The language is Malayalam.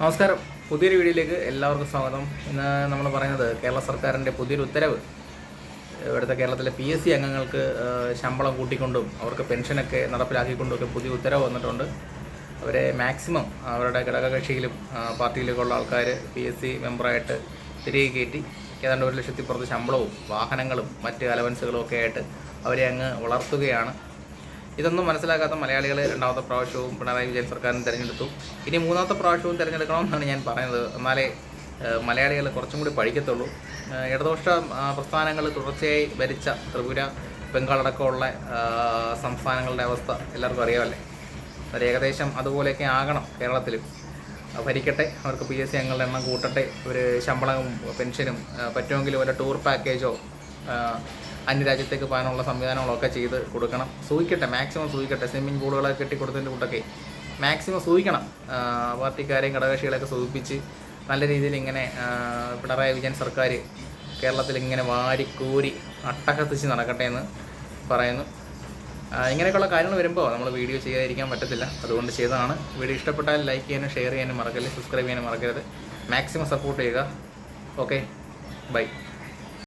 നമസ്കാരം. പുതിയൊരു വീഡിയോയിലേക്ക് എല്ലാവർക്കും സ്വാഗതം. ഇന്ന് നമ്മൾ പറയുന്നത് കേരള സർക്കാരിന്റെ പുതിയൊരു ഉത്തരവ്. ഇവിടുത്തെ കേരളത്തിലെ പി എസ് സി അംഗങ്ങൾക്ക് ശമ്പളം കൂട്ടിക്കൊണ്ടും അവർക്ക് പെൻഷനൊക്കെ നടപ്പിലാക്കിക്കൊണ്ടും ഒക്കെ പുതിയ ഉത്തരവ് വന്നിട്ടുണ്ട്. അവരെ മാക്സിമം അവരുടെ ഘടകകക്ഷിയിലും പാർട്ടിയിലൊക്കെ പാർട്ടിയിലേക്കുള്ള ആൾക്കാർ പി എസ് സി മെമ്പറായിട്ട് തിരികെ കയറ്റി ഏതാണ്ട് ഒരു ലക്ഷത്തി പുറത്ത് ശമ്പളവും വാഹനങ്ങളും മറ്റ് അലവൻസുകളും ഒക്കെ ആയിട്ട് അവരെ അങ്ങ് വളർത്തുകയാണ്. ഇതൊന്നും മനസ്സിലാക്കാത്ത മലയാളികൾ രണ്ടാമത്തെ പ്രാവശ്യവും പിണറായി വിജയൻ സർക്കാരിനെ തിരഞ്ഞെടുത്തു. ഇനി മൂന്നാമത്തെ പ്രാവശ്യവും തിരഞ്ഞെടുക്കണമെന്നാണ് ഞാൻ പറയുന്നത്. എന്നാലേ മലയാളികൾ കുറച്ചും കൂടി പഠിക്കത്തുള്ളൂ. ഇടതുപക്ഷ പ്രസ്ഥാനങ്ങൾ തുടർച്ചയായി ഭരിച്ച ത്രിപുര ബംഗാൾ അടക്കമുള്ള സംസ്ഥാനങ്ങളുടെ അവസ്ഥ എല്ലാവർക്കും അറിയാമല്ലേ? അവർ ഏകദേശം അതുപോലെയൊക്കെ ആകണം കേരളത്തിലും. ഭരിക്കട്ടെ. അവർക്ക് പി എസ് സി അംഗങ്ങളുടെ എണ്ണം കൂട്ടട്ടെ. ഒരു ശമ്പളവും പെൻഷനും പറ്റുമെങ്കിലും വല്ല ടൂർ പാക്കേജോ അന്യരാജ്യത്തേക്ക് പോകാനുള്ള സംവിധാനങ്ങളൊക്കെ ചെയ്ത് കൊടുക്കണം. സൂക്ഷിക്കട്ടെ മാക്സിമം സൂക്ഷിക്കട്ടെ. സ്വിമ്മിംഗ് പൂളുകളൊക്കെ കെട്ടി കൊടുത്തതിന്റെ കൂട്ടൊക്കെ. മാക്സിമം സൂക്ഷിക്കണം. പാർട്ടിക്കാരെയും ഘടകകക്ഷികളെയൊക്കെ സൂചിപ്പിച്ച് നല്ല രീതിയിൽ ഇങ്ങനെ പിണറായി വിജയൻ സർക്കാർ കേരളത്തിൽ ഇങ്ങനെ വാരിക്കൂരി അട്ടഹസിച്ച് നടക്കട്ടെ എന്ന് പറയുന്നു. ഇങ്ങനെയൊക്കെയുള്ള കാര്യങ്ങൾ വരുമ്പോൾ നമ്മൾ വീഡിയോ ചെയ്യാതിരിക്കാൻ പറ്റത്തില്ല. അതുകൊണ്ട് ചെയ്തതാണ്. വീഡിയോ ഇഷ്ടപ്പെട്ടാൽ ലൈക്ക് ചെയ്യാനും ഷെയർ ചെയ്യാനും മറക്കരുത് സബ്സ്ക്രൈബ് ചെയ്യാനും മറക്കരുത്. മാക്സിമം സപ്പോർട്ട് ചെയ്യുക. Okay bye